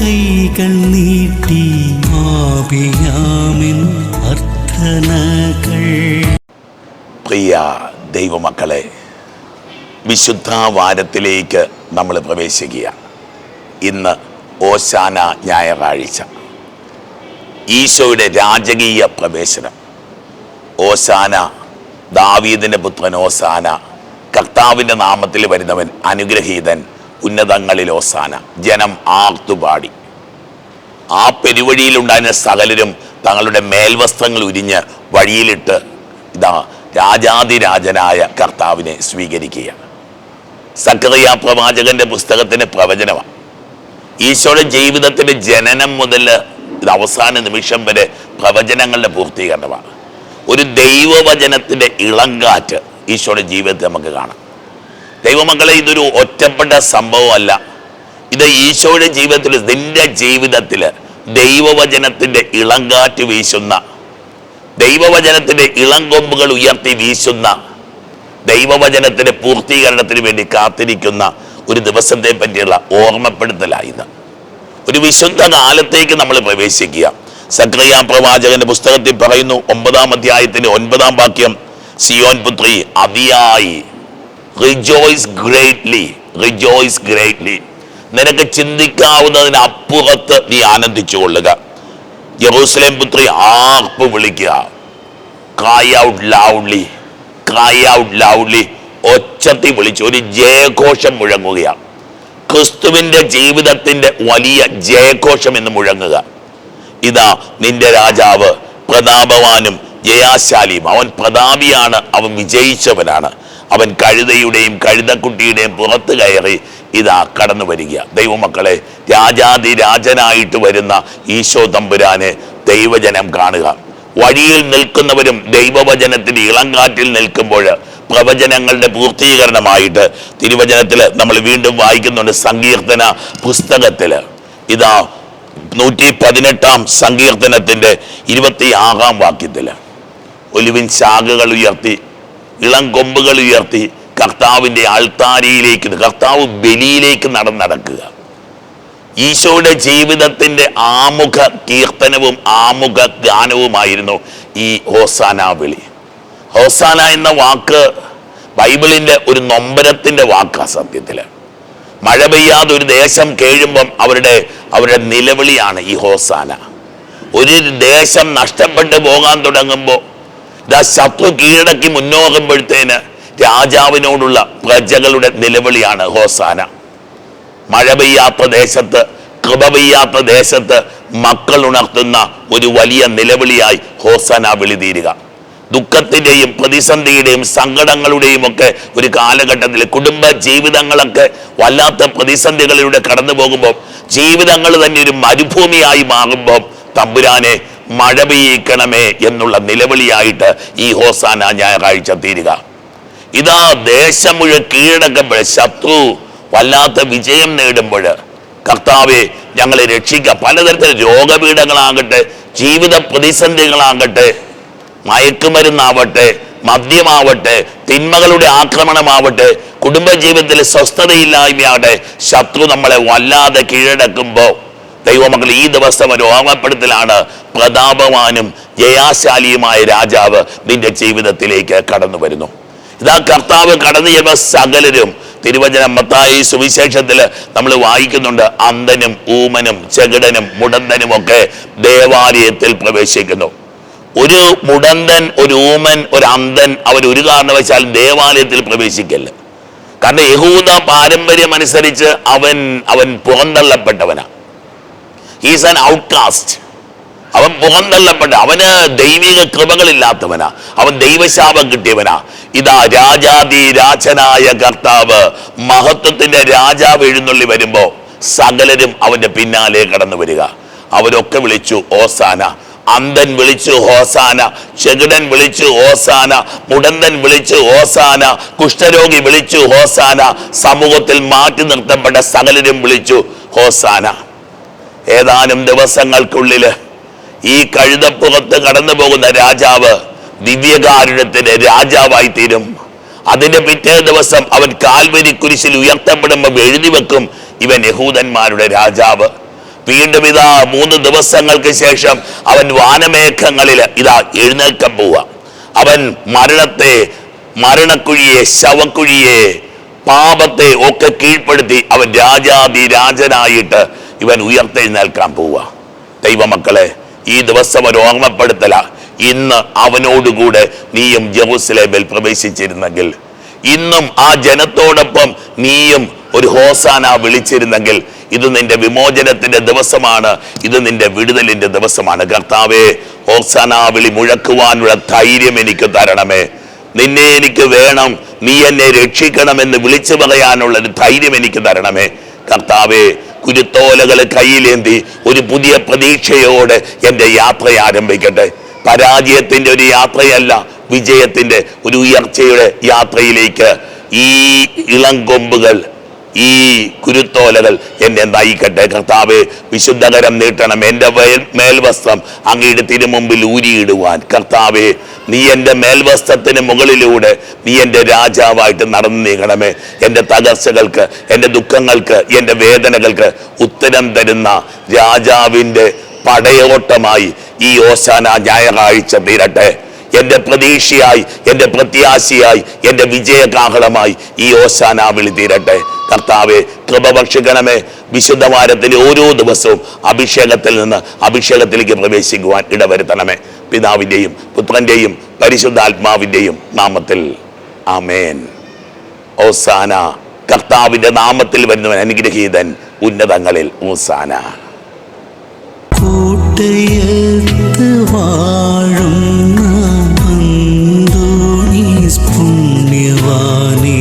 കൈകൾ നീട്ടി അർത്ഥനകൾ. പ്രിയ ദൈവമക്കളെ വിശുദ്ധ വാരത്തിലേക്ക് നമ്മൾ പ്രവേശിക്കുക ഇന്ന് ഓശാന ഞായറാഴ്ച. ഈശോയുടെ രാജകീയ പ്രവേശനം. ഓശാന ദാവീദിന്റെ പുത്രൻ ഓസാന കർത്താവിന്റെ നാമത്തിൽ വരുന്നവൻ അനുഗ്രഹീതൻ ഉന്നതങ്ങളിൽ ഓസാന ജനം ആർത്തുപാടി ആ പെരുവഴിയിലുണ്ടായിരുന്ന സകലരും തങ്ങളുടെ മേൽവസ്ത്രങ്ങൾ ഉരിഞ്ഞ് വഴിയിലിട്ട് ഇതാ രാജാതിരാജനായ കർത്താവിനെ സ്വീകരിക്കുക സക്രിയ പ്രവാചകന്റെ പുസ്തകത്തിന്റെ പ്രവചനമാണ്. ഈശോയുടെ ജീവിതത്തിന്റെ ജനനം മുതൽ ഇത് അവസാന നിമിഷം വരെ പ്രവചനങ്ങളുടെ പൂർത്തീകരണമാണ്. ഒരു ദൈവവചനത്തിന്റെ ഇളങ്കാറ്റ് ഈശോയുടെ ജീവിതത്തെ നമുക്ക് കാണാം. ദൈവമക്കളെ ഇതൊരു ഒറ്റപ്പെട്ട സംഭവമല്ല. ഇത് ഈശോയുടെ ജീവിതത്തിൽ നിന്റെ ജീവിതത്തിൽ ദൈവവചനത്തിന്റെ ഇളങ്കാറ്റ് വീശുന്ന ദൈവവചനത്തിന്റെ ഇളങ്കൊമ്പുകൾ ഉയർത്തി വീശുന്ന ദൈവവചനത്തിന്റെ പൂർത്തീകരണത്തിന് വേണ്ടി കാത്തിരിക്കുന്ന ഒരു ദിവസത്തെ പറ്റിയുള്ള ഓർമ്മപ്പെടുത്തലായത്. ഒരു വിശുദ്ധ കാലത്തേക്ക് നമ്മൾ പ്രവേശിക്കുക. സക്രിയ പ്രവാചകന്റെ പുസ്തകത്തിൽ പറയുന്നു ഒമ്പതാം അധ്യായത്തിന്റെ ഒൻപതാം വാക്യം സിയോൻ പുത്രി അതിയായി റിജോയ്സ് ഗ്രേറ്റ്ലി റിജോയ്സ് ഗ്രേറ്റ്ലി നിനക്ക് ചിന്തിക്കാവുന്നതിന് അപ്പുറത്ത് നീ ആനന്ദിച്ചു കൊള്ളുക. യെറൂസലേം പുത്രി ആർപ്പ് വിളിക്കുക. Cry out loudly cry out loudly ഒച്ചത്തി വിളിച്ചു. ഒരു ജയഘോഷം മുഴങ്ങുകയാണ്. ക്രിസ്തുവിന്റെ ജീവിതത്തിന്റെ വലിയ ജയഘോഷം എന്ന് മുഴങ്ങുക. ഇതാ നിന്റെ രാജാവ് പ്രതാപവാനും ജയാശാലിയും. അവൻ പ്രതാപിയാണ് അവൻ വിജയിച്ചവനാണ്. അവൻ കഴുതയുടെയും കഴുതക്കുട്ടിയുടെയും പുറത്ത് കയറി ഇതാ കടന്നു വരിക. ദൈവമക്കളെ രാജാതി രാജനായിട്ട് വരുന്ന ഈശോ തമ്പുരാനെ ദൈവജനം കാണുക. വഴിയിൽ നിൽക്കുന്നവരും ദൈവവചനത്തിൽ ഇളങ്കാറ്റിൽ നിൽക്കുമ്പോൾ പ്രവചനങ്ങളുടെ പൂർത്തീകരണമായിട്ട് തിരുവചനത്തിൽ നമ്മൾ വീണ്ടും വായിക്കുന്നുണ്ട് സങ്കീർത്തന പുസ്തകത്തിൽ. ഇതാ നൂറ്റി പതിനെട്ടാം സങ്കീർത്തനത്തിന്റെ ഇരുപത്തി ആറാം വാക്യത്തിൽ. ഒലിവിൻ ശാഖകൾ ഉയർത്തി ഇളം കൊമ്പുകൾ ഉയർത്തി കർത്താവിന്റെ ആൾത്താരിയിലേക്ക് കർത്താവ് ബലിയിലേക്ക് നടന്നടക്കുക ഈശോയുടെ ജീവിതത്തിന്റെ ആമുഖ കീർത്തനവും ആമുഖ ഗാനവുമായിരുന്നു ഈ ഹോസാന വിളി. ഹോസാന എന്ന വാക്ക് ബൈബിളിന്റെ ഒരു നൊമ്പരത്തിന്റെ വാക്കാണ് സത്യത്തിൽ. മഴ പെയ്യാതെ ഒരു ദേശം കേഴുമ്പം അവരുടെ അവരുടെ നിലവിളിയാണ് ഈ ഹോസാന. ഒരു ദേശം നഷ്ടപ്പെട്ടു പോകാൻ തുടങ്ങുമ്പോൾ ശത്രു കീഴടക്കി മുന്നോകുമ്പോഴത്തേന് രാജാവിനോടുള്ള പ്രജകളുടെ നിലവിളിയാണ് ഹോസാന. മഴ പെയ്യാത്ത ദേശത്ത് കൃപ പെയ്യാത്ത ദേശത്ത് മക്കൾ ഉണർത്തുന്ന ഒരു വലിയ നിലവിളിയായി ഹോസാന വിളി തീരുക ദുഃഖത്തിന്റെയും പ്രതിസന്ധിയുടെയും സങ്കടങ്ങളുടെയും ഒക്കെ ഒരു കാലഘട്ടത്തിൽ കുടുംബ ജീവിതങ്ങളൊക്കെ വല്ലാത്ത പ്രതിസന്ധികളിലൂടെ കടന്നു പോകുമ്പോൾ ജീവിതങ്ങൾ തന്നെ ഒരു മരുഭൂമിയായി മാറുമ്പോൾ തമ്പുരാനെ മഴ പെയ്യിക്കണമേ എന്നുള്ള നിലവിളിയായിട്ട് ഈ ഹോസാന ഞായറാഴ്ച തീരുക. ഇതാ ദേശം മുഴുവൻ കീഴടക്കുമ്പോൾ ശത്രു വല്ലാത്ത വിജയം നേടുമ്പോൾ കർത്താവെ ഞങ്ങളെ രക്ഷിക്കുക പലതരത്തിലെ രോഗപീഠങ്ങളാകട്ടെ ജീവിത പ്രതിസന്ധികളാകട്ടെ മയക്കുമരുന്നാവട്ടെ മദ്യമാവട്ടെ തിന്മകളുടെ ആക്രമണമാവട്ടെ കുടുംബജീവിതത്തിൽ സ്വസ്ഥതയില്ലായ്മയാവട്ടെ ശത്രു നമ്മളെ വല്ലാതെ കീഴടക്കുമ്പോൾ ദൈവമക്കൾ ഈ ദിവസം ഒരു ഓർമ്മപ്പെടുത്തലാണ് പ്രതാപവാനും ജയാശാലിയുമായ രാജാവ് നിന്റെ ജീവിതത്തിലേക്ക് കടന്നു വരുന്നു. ഇതാ കർത്താവ് കടന്നു ചെന്ന സകലരും തിരുവചന മത്തായി സുവിശേഷത്തിൽ നമ്മൾ വായിക്കുന്നുണ്ട്. അന്ധനും ഊമനും ചെകിടനും മുടന്തനും ഒക്കെ ദേവാലയത്തിൽ പ്രവേശിക്കുന്നു. ഒരു മുടന്തൻ ഒരു ഊമൻ ഒരു അന്ധൻ അവർ ഒരു കാരണവശാൽ ദേവാലയത്തിൽ പ്രവേശിക്കല്ല. കാരണം യഹൂദ പാരമ്പര്യം അനുസരിച്ച് അവൻ അവൻ പുറന്തള്ളപ്പെട്ടവനാ. ഹീസ് ആൻ ഔട്ട്കാസ്റ്റ് അവൻ മുഖം തള്ളപ്പെട്ട അവന് ദൈവിക കൃപകളില്ലാത്തവനാ. അവൻ ദൈവശാപം കിട്ടിയവനാ. ഇതാ രാജാതി രാജനായ കർത്താവ് മഹത്വത്തിന്റെ രാജാവ് എഴുന്നള്ളി വരുമ്പോ സകലരും അവന്റെ പിന്നാലെ കടന്നു വരിക. അവരൊക്കെ വിളിച്ചു ഓസാന. അന്തൻ വിളിച്ചു ഓസാന ചെകിടൻ വിളിച്ചു ഓസാന. മുടന്തൻ വിളിച്ചു ഓസാന. കുഷ്ഠരോഗി വിളിച്ചു ഹോസാന. സമൂഹത്തിൽ മാറ്റി നിർത്തപ്പെട്ട സകലരും വിളിച്ചു ഹോസാന. ഏതാനും ദിവസങ്ങൾക്കുള്ളിൽ ഈ കഴുതപ്പുറത്ത് കടന്നു പോകുന്ന രാജാവ് ദിവ്യകാരുണ്യത്തിന്റെ രാജാവായി തീരും. അതിന്റെ പിറ്റേ ദിവസം അവൻ കാൽവരി കുരിശിൽ ഉയർത്തപ്പെടുമ്പോൾ എഴുതി വെക്കും ഇവൻ യഹൂദന്മാരുടെ രാജാവ്. വീണ്ടും ഇതാ മൂന്ന് ദിവസങ്ങൾക്ക് ശേഷം അവൻ വാനമേഘങ്ങളിൽ ഇതാ എഴുന്നേൽക്കാൻ പോവുക. അവൻ മരണത്തെ മരണക്കുഴിയെ ശവക്കുഴിയെ പാപത്തെ ഒക്കെ കീഴ്പ്പെടുത്തി അവൻ രാജാതി രാജനായിട്ട് ഇവൻ ഉയർത്തെഴുന്നേൽക്കാൻ പോവുക. ദൈവമക്കളെ ഈ ദിവസം ഒരു ഓർമ്മപ്പെടുത്തല. ഇന്ന് അവനോടുകൂടെ നീയും ജെറൂസലേമിൽ പ്രവേശിച്ചിരുന്നെങ്കിൽ ഇന്നും ആ ജനത്തോടൊപ്പം നീയും ഒരു ഹോസാന വിളിച്ചിരുന്നെങ്കിൽ ഇത് നിന്റെ വിമോചനത്തിന്റെ ദിവസമാണ് ഇത് നിന്റെ വിടുതലിന്റെ ദിവസമാണ്. കർത്താവേ ഹോസാന വിളി മുഴക്കുവാനുള്ള ധൈര്യം എനിക്ക് തരണമേ. നിന്നെ എനിക്ക് വേണം നീ എന്നെ രക്ഷിക്കണമെന്ന് വിളിച്ചു പറയാനുള്ള ഒരു ധൈര്യം എനിക്ക് തരണമേ. കർത്താവേ കുരുത്തോലകൾ കയ്യിലേന്തി ഒരു പുതിയ പ്രതീക്ഷയോടെ എന്റെ യാത്ര ആരംഭിക്കട്ടെ. പരാജയത്തിന്റെ ഒരു യാത്രയല്ല വിജയത്തിന്റെ ഒരു ഉയർച്ചയുടെ യാത്രയിലേക്ക് ഈ ഇളം കൊമ്പുകൾ ഈ കുരുത്തോലകൾ എന്നെ നയിക്കട്ടെ. കർത്താവ് വിശുദ്ധകരം നീട്ടണം. എന്റെ മേൽ മേൽവസ്ത്രം അങ്ങയുടെ തിരുമുമ്പിൽ ഊരിയിടുവാൻ. കർത്താവെ നീ എന്റെ മേൽവസ്ത്രത്തിന് മുകളിലൂടെ നീ എന്റെ രാജാവായിട്ട് നടന്നു നീങ്ങണമേ. എന്റെ തകർച്ചകൾക്ക് എന്റെ ദുഃഖങ്ങൾക്ക് എന്റെ വേദനകൾക്ക് ഉത്തരം തരുന്ന രാജാവിന്റെ പടയോട്ടമായി ഈ ഓശാന ഞായറാഴ്ച തീരട്ടെ. എന്റെ പ്രതീക്ഷയായി എന്റെ പ്രത്യാശയായി എന്റെ വിജയകാഹളമായി ഈ ഓശാന വിളി തീരട്ടെ. കർത്താവെ കൃപ ഭക്ഷിക്കണമേ വിശുദ്ധവാരത്തിലെ ഓരോ ദിവസവും അഭിഷേകത്തിൽ നിന്ന് അഭിഷേകത്തിലേക്ക് പ്രവേശിക്കുവാൻ ഇടവരുത്തണമേ. പിതാവിന്റെയും പുത്രന്റെയും പരിശുദ്ധാത്മാവിന്റെയും നാമത്തിൽ. ആമേൻ. ഓസാന കർത്താവിന്റെ നാമത്തിൽ വരുന്നവൻ അനുഗ്രഹീതൻ ഉന്നതങ്ങളിൽ ഓസാന. കൂട്ടയത്ത് വാഴുന്ന പുണ്യവാനെ